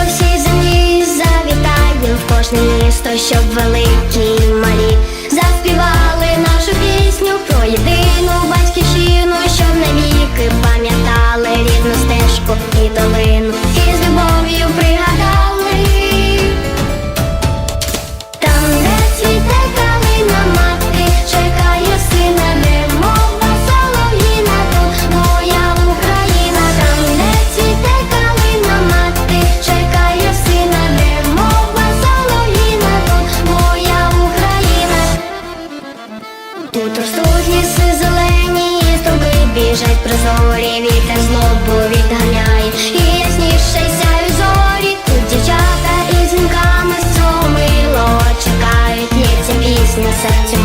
по всій землі завітаєм в кожне місто, щоб великі малі заспівали нашу пісню про єдину батьківщину, щоб навіки пам'ятали рідну стежку і долину. хутор студні си зелені струби біжать прозорі, вітер злобу відганяє. І ясніше сяють зорі Тут дівчата із дзвінками струмило чекають, є ця пісня серцю